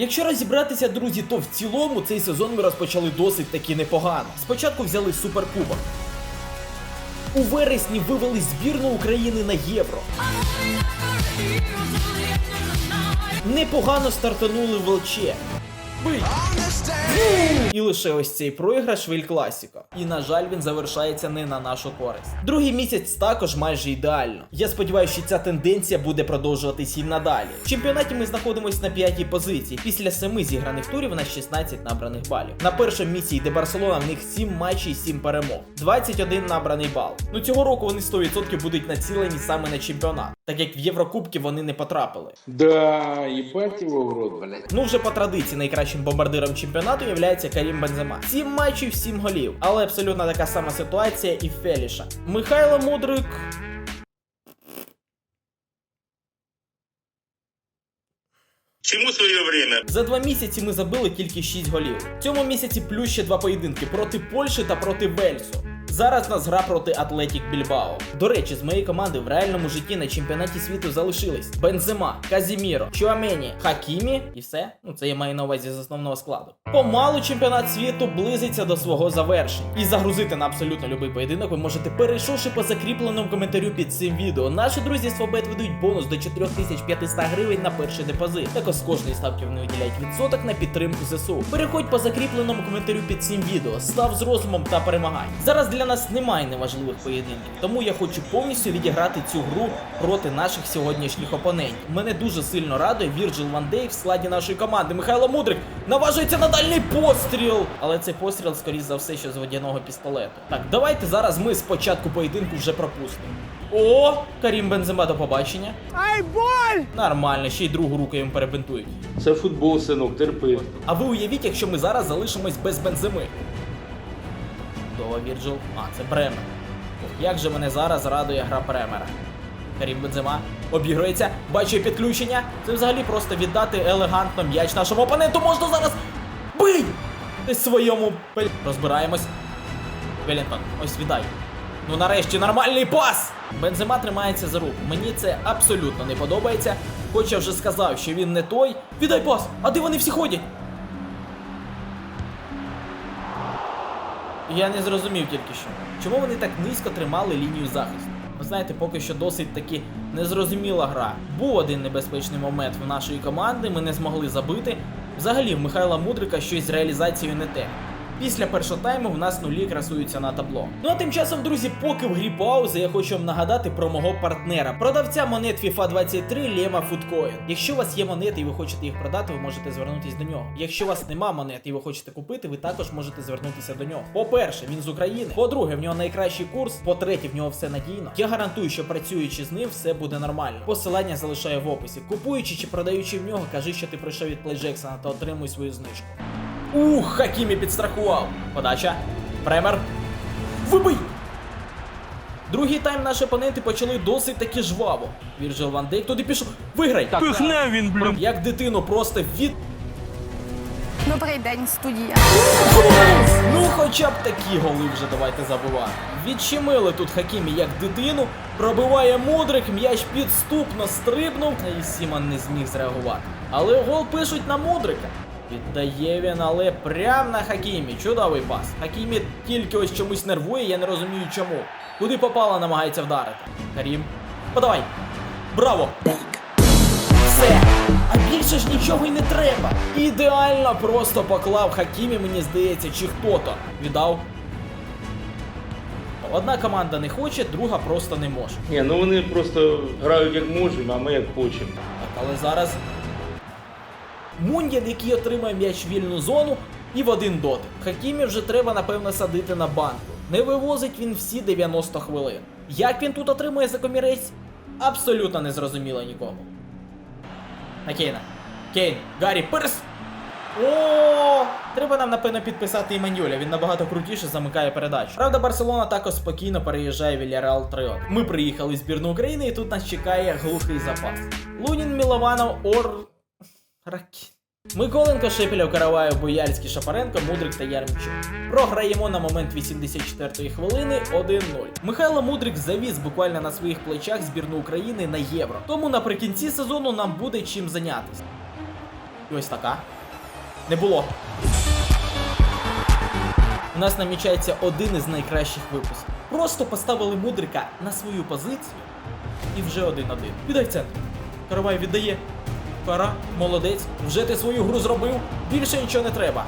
Якщо розібратися, друзі, то в цілому цей сезон ми розпочали досить таки непогано. Спочатку взяли суперкубок. У вересні вивели збірну України на євро. Непогано стартанули в ЛЧ. Бий! І лише ось цей проіграш в Ель Класіко. І на жаль, він завершається не на нашу користь. Другий місяць також майже ідеально. Я сподіваюся, що ця тенденція буде продовжуватись і надалі. В чемпіонаті ми знаходимося на п'ятій позиції. Після семи зіграних турів у нас 16 набраних балів. На першому місці йде Барселона, в них 7 матчів і 7 перемог. 21 набраний бал. Ну цього року вони 100% будуть націлені саме на чемпіонат, так як в Єврокубки вони не потрапили. Да, в рот, блядь. Ну вже по традиції найкращим бомбардиром чемпіонату є Карім Бензема. Сім матчів, сім голів. Але абсолютно така сама ситуація і Феліша. Михайло Мудрик. За два місяці ми забили тільки 6 голів. В цьому місяці плюс ще два поєдинки проти Польщі та проти Вельсу. Зараз нас гра проти Атлетік Більбао. До речі, з моєї команди в реальному житті на чемпіонаті світу залишились Бензима, Казіміро, Чуамені, Хакімі і все. Ну це я маю на увазі з основного складу. Помалу чемпіонат світу близиться до свого завершення. І загрузити на абсолютно любий поєдинок ви можете, перейшовши по закріпленому коментарю під цим відео. Наші друзі з Фобет ведуть бонус до 4500 гривень на перший депозит. Також з кожної ставки в 25% на підтримку ЗСУ. Переходь по закріпленому коментарю під цим відео, став з розумом та перемагай. Зараз для нас немає неважливих поєдинків, тому я хочу повністю відіграти цю гру проти наших сьогоднішніх опонентів. Мене дуже сильно радує Вірджил Вандей в складі нашої команди. Михайло Мудрик наважується на дальний постріл. Але цей постріл, скоріш за все, що з водяного пістолету. Так, давайте зараз ми спочатку поєдинку вже пропустимо. О, Карім Бензема, до побачення. Ай, боль! Нормально, ще й другу руку йому перебинтують. Це футбол синок, терпи. А ви уявіть, якщо ми зараз залишимось без бензими. Дова Вірджил. А, це Бремер. Як же мене зараз радує гра Бремера. Карім Бензема обігрується, бачу підключення. Це взагалі просто віддати елегантно м'яч нашому опоненту. Можна зараз. Бий! Ти своєму розбираємось. Велінтон, ось віддай. Ну нарешті нормальний пас! Бензема тримається за руку. Мені це абсолютно не подобається. Хоч я вже сказав, що він не той. Віддай пас! А де вони всі ходять? Я не зрозумів тільки що. Чому вони так низько тримали лінію захисту? Ви знаєте, поки що досить таки незрозуміла гра. Був один небезпечний момент в нашої команди, ми не змогли забити. Взагалі, в Михайла Мудрика щось з реалізацією не те. Після першого тайму в нас нулі красуються на табло. Ну а тим часом, друзі, поки в грі пауза, я хочу вам нагадати про мого партнера, продавця монет FIFA 23 Лема Foodcoin. Якщо у вас є монети і ви хочете їх продати, ви можете звернутися до нього. Якщо у вас нема монет і ви хочете купити, ви також можете звернутися до нього. По-перше, він з України. По-друге, в нього найкращий курс. По-третє, в нього все надійно. Я гарантую, що працюючи з ним, все буде нормально. Посилання залишаю в описі. Купуючи чи продаючи в нього, кажи, що ти прийшов від Play та отримуй свою знижку. Ух, Хакімі підстрахував. Подача. Премер. Вибий! Другий тайм наші опоненти почали досить таки жваво. Вірджил Ван Дейк туди пішов. Виграй! Пихне він, блін. Як дитину просто від. Добрий день, студія. Ну, хоча б такі голи вже давайте забивати. Відчимили тут Хакімі як дитину, пробиває мудрик, м'яч підступно стрибнув, і Сімон не зміг зреагувати. Але гол пишуть на мудрика. Віддає він, але прям на Хакімі. Чудовий пас. Хакімі тільки ось чомусь нервує, я не розумію чому. Куди попало, намагається вдарити. Карім. Подавай. Браво! Все. А більше ж нічого й не треба. Ідеально просто поклав Хакімі, мені здається, чи хто-то. Віддав. Одна команда не хоче, друга просто не може. Ні, ну вони просто грають як можемо, а ми як хочемо. Так, але зараз Мундін, який отримає м'яч в вільну зону, і в один дотик. Хакімі вже треба, напевно, садити на банку. Не вивозить він всі 90 хвилин. Як він тут отримує за комірець? Абсолютно не зрозуміло нікому. На Кейна. Кейн, Гаррі, перс. О, треба нам напевно підписати Іманюля. Він набагато крутіше замикає передачу. Правда, Барселона також спокійно переїжджає Вільяреал 3 Ми приїхали в збірну України, і тут нас чекає глухий запас. Лунін Мілованов Ор. Ракі. Миколенко, Шепелєв, Караваєв, Боярський, Шапаренко, Мудрик та Ярмчук. Програємо на момент 84-ї хвилини 1-0. Михайло Мудрик завіз буквально на своїх плечах збірну України на євро. Тому наприкінці сезону нам буде чим зайнятися. Ось така. Не було. У нас намічається один із найкращих випусків. Просто поставили мудрика на свою позицію і вже один-один. Віддай центр. Каравай віддає. Пара, молодець. Вже ти свою гру зробив. Більше нічого не треба.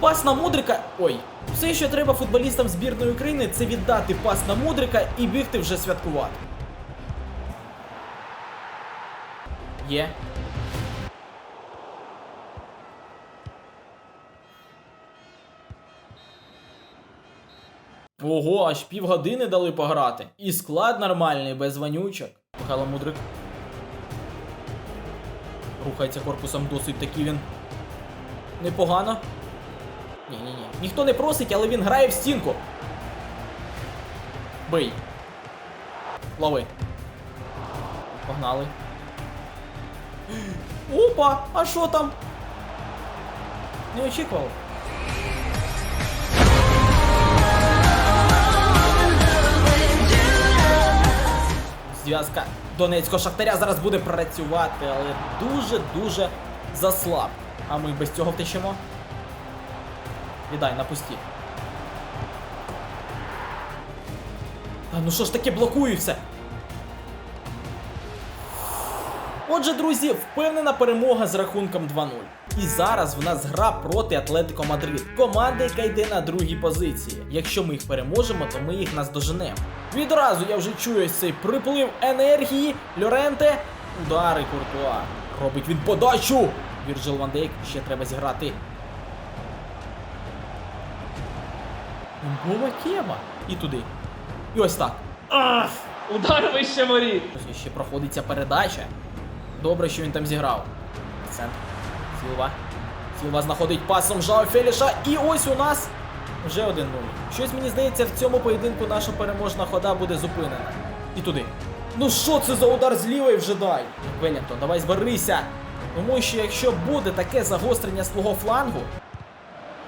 Пас на мудрика. Ой. Все, що треба футболістам збірної України, це віддати пас на мудрика і бігти вже святкувати. Є. Ого, аж півгодини дали пограти. І склад нормальний, без вонючок. Михайло Мудрик. Рухається корпусом досить таки він. Непогано. Ні, ні, ні. Ніхто не просить, але він грає в стінку. Бий. Лови. Погнали. Опа! А що там? Не очікував. Зв'язка Донецького Шахтаря зараз буде працювати, але дуже-дуже заслаб. А ми без цього втечемо. Віддай на пусті. А ну що ж таке блокую? Отже, друзі, впевнена перемога з рахунком 2-0. І зараз в нас гра проти Атлетико Мадрид. Команда, яка йде на другій позиції. Якщо ми їх переможемо, то ми їх наздоженемо. Відразу я вже чую цей приплив енергії. Льоренте. Удари Куртуа. Робить він подачу. Вірджил Ван Дейк ще треба зіграти. Бова Кеба. І туди. І ось так. Ах! Удар вище воріт. Ще проходиться передача. Добре, що він там зіграв. Центр. Сілва. Сілва знаходить пасом Жао Феліша. І ось у нас вже 1-0. Щось мені здається, в цьому поєдинку наша переможна хода буде зупинена. І туди. Ну що це за удар з лівої вже дай? Велінгтон, давай зберися. Тому що якщо буде таке загострення з твого флангу.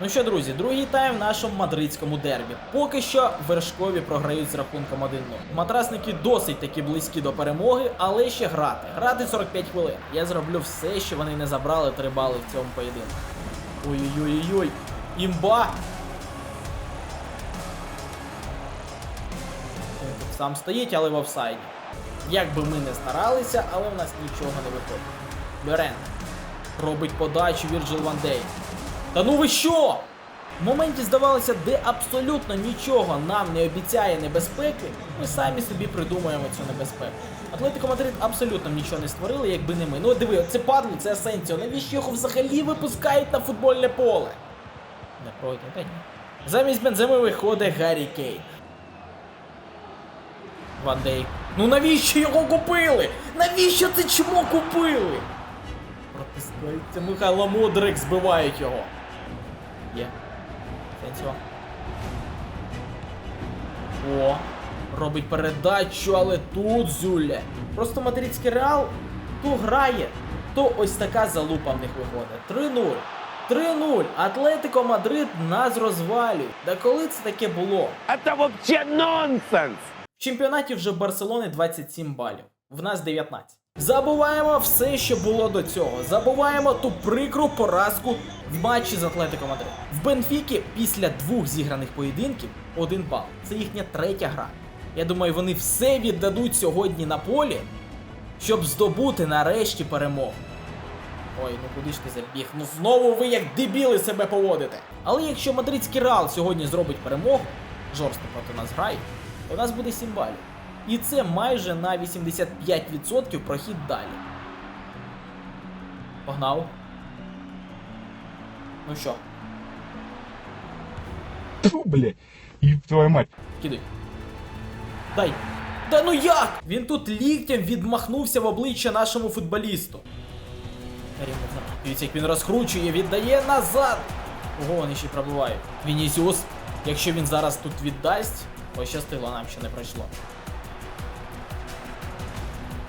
Ну що, друзі, другий тайм в нашому мадридському дербі. Поки що вершкові програють з рахунком 1-0. Матрасники досить таки близькі до перемоги, але ще грати. Грати 45 хвилин. Я зроблю все, що вони не забрали 3 бали в цьому поєдинку. Ой-ой-ой-ой. Імба! Сам стоїть, але в офсайді. Як би ми не старалися, але в нас нічого не виходить. Лорен робить подачу Вірджил Ван Дейк. Та ну ви що? В моменті здавалося, де абсолютно нічого нам не обіцяє небезпеки, ми самі собі придумаємо цю небезпеку. Атлетико Мадрид абсолютно нічого не створили, якби не ми. Ну диви, це падло, це Асенсіо. Навіщо його взагалі випускають на футбольне поле? Не пройде, та ні. Замість бенземи виходить Гаррі Кейн. Ван Дейк. Ну навіщо його купили? Навіщо це чмо купили? Протискається Михайло Мудрик, збивають його. Є. Сенсіо. О, робить передачу, але тут Зюля. Просто мадридський реал то грає, то ось така залупа в них виходить. 3-0. 3-0. Атлетико Мадрид нас розвалюють. Да коли це таке було? Это вообще нонсенс! В чемпіонаті вже Барселони 27 балів. В нас 19. Забуваємо все, що було до цього. Забуваємо ту прикру поразку в матчі з Атлетико Мадрид. В Бенфікі після двох зіграних поєдинків один бал. Це їхня третя гра. Я думаю, вони все віддадуть сьогодні на полі, щоб здобути нарешті перемогу. Ой, ну куди ж ти забіг? Ну знову ви як дебіли себе поводите. Але якщо мадридський Реал сьогодні зробить перемогу, жорстко проти нас грає, то у нас буде 7 балів. І це майже на 85% прохід далі. Погнав. Ну що, Фу, бля, и твою мать. кидай. Дай. Да ну як? Він тут ліктем відмахнувся в обличчя нашому футболісту. Дивіться, як він розкручує, віддає назад. Ого, вони ще й пробивають. Вінісіус, якщо він зараз тут віддасть, пощастило нам ще не пройшло.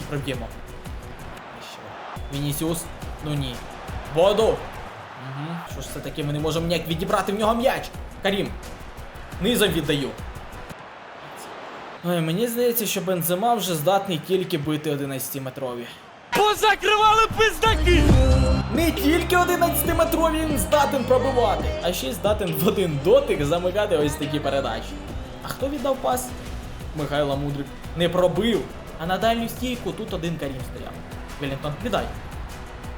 Проб'ємо. Вінісіус, ну ні. Боду! Угу. Що ж це таке, ми не можемо ніяк відібрати в нього м'яч. Карім. Низом віддаю. Ой, мені здається, що Бензема вже здатний тільки бити 11-метрові. Позакривали пиздаки! Не тільки 11-метрові він здатен пробивати, а ще й здатен в один дотик замикати ось такі передачі. А хто віддав пас? Михайло Мудрик. Не пробив. А на дальню стійку тут один Карім стояв. Велінтон, віддай.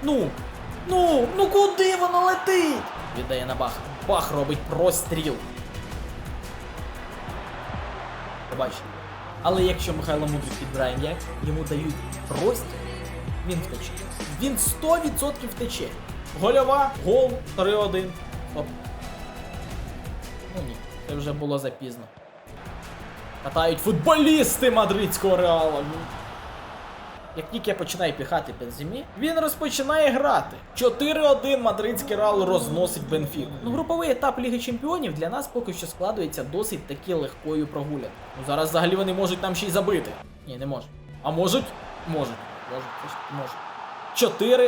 Ну, ну, ну куди воно летить? Віддає на бах. Бах робить простріл. Побачите. Але якщо Михайло Мудрик підбирає м'яч, йому дають простір, він втече. Він 100% втече. Гольова, гол, 3-1. Стоп. Ну ні, це вже було запізно. Катають футболісти мадридського реала. Ну. Як тільки починаю піхати Бензимі, він розпочинає грати. 4-1 мадридський реал розносить Бенфіку. Ну, груповий етап Ліги Чемпіонів для нас поки що складується досить таки легкою прогулянкою. Ну зараз взагалі вони можуть там ще й забити. Ні, не можуть. А можуть? Можуть. Можуть, можуть. 4-2.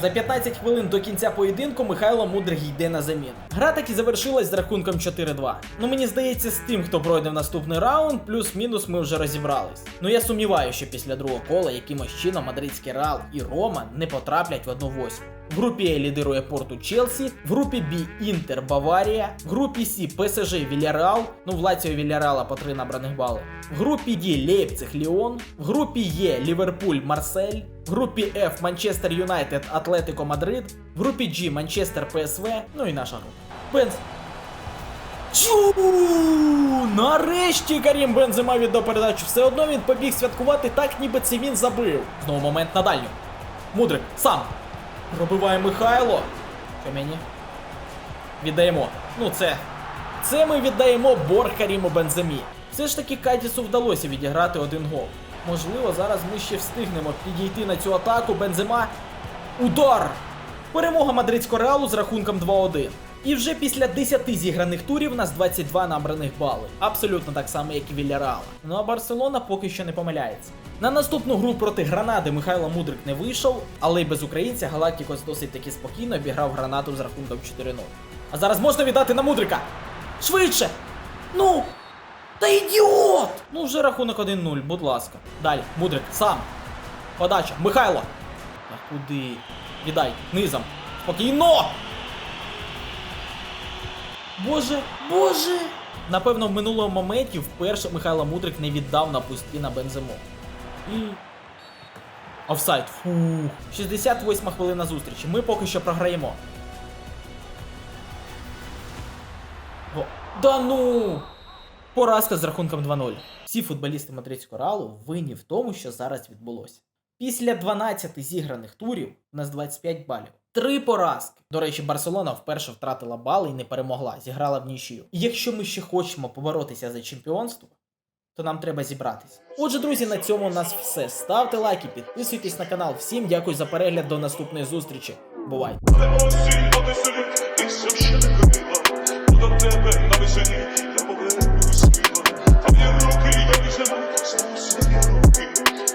За 15 хвилин до кінця поєдинку Михайло Мудрик йде на заміну. Гра так і завершилась з рахунком 4-2. Ну мені здається, з тим, хто пройде в наступний раунд, плюс-мінус ми вже розібрались. Ну я сумніваюся, що після другого кола якимось чином мадридський Реал і Рома не потраплять в одну восьму. В групі Е лідирує Порту Челсі, в групі Б Інтер Баварія, в групі С ПСЖ Вільяреал, ну в Лаціо Вільяреала по 3 набраних бали. В групі Д Лейпциг Ліон, в групі Е Ліверпуль Марсель, в групі Ф Манчестер Юнайтед Атлетико Мадрид, в групі G Манчестер ПСВ, ну і наша група. Бенз. Чу! Нарешті Карім Бензема віддав передачу. Все одно він побіг святкувати так, ніби це він забив. Знову момент на дальню. Мудрик, сам. Пробиває Михайло. Що мені? Віддаємо. Ну це. Це ми віддаємо борг Каріму Бенземі. Все ж таки Катісу вдалося відіграти один гол. Можливо, зараз ми ще встигнемо підійти на цю атаку. Бензема. Удар! Перемога мадридського реалу з рахунком 2-1. І вже після 10 зіграних турів у нас 22 набраних бали. Абсолютно так само, як і Вільяреала. Ну а Барселона поки що не помиляється. На наступну гру проти Гранади Михайло Мудрик не вийшов, але й без українця Галактикос досить таки спокійно обіграв гранату з рахунком 4-0. А зараз можна віддати на Мудрика! Швидше! Ну! Та ідіот! Ну вже рахунок 1-0, будь ласка. Далі, Мудрик, сам. Подача. Михайло! А куди? Віддай, низом. Спокійно! Боже, боже! Напевно, в минулому моменті вперше Михайло Мудрик не віддав на пусті на бензимо. І. Офсайд. Фух. 68 хвилина зустрічі. Ми поки що програємо. Да ну! Поразка з рахунком 2-0. Всі футболісти мадридського реалу винні в тому, що зараз відбулося. Після 12 зіграних турів у нас 25 балів. Три поразки. До речі, Барселона вперше втратила бали і не перемогла, зіграла в нічию. І якщо ми ще хочемо поборотися за чемпіонство, то нам треба зібратися. Отже, друзі, на цьому у нас все. Ставте лайки, підписуйтесь на канал. Всім дякую за перегляд. До наступної зустрічі. Бувайте! It's some shit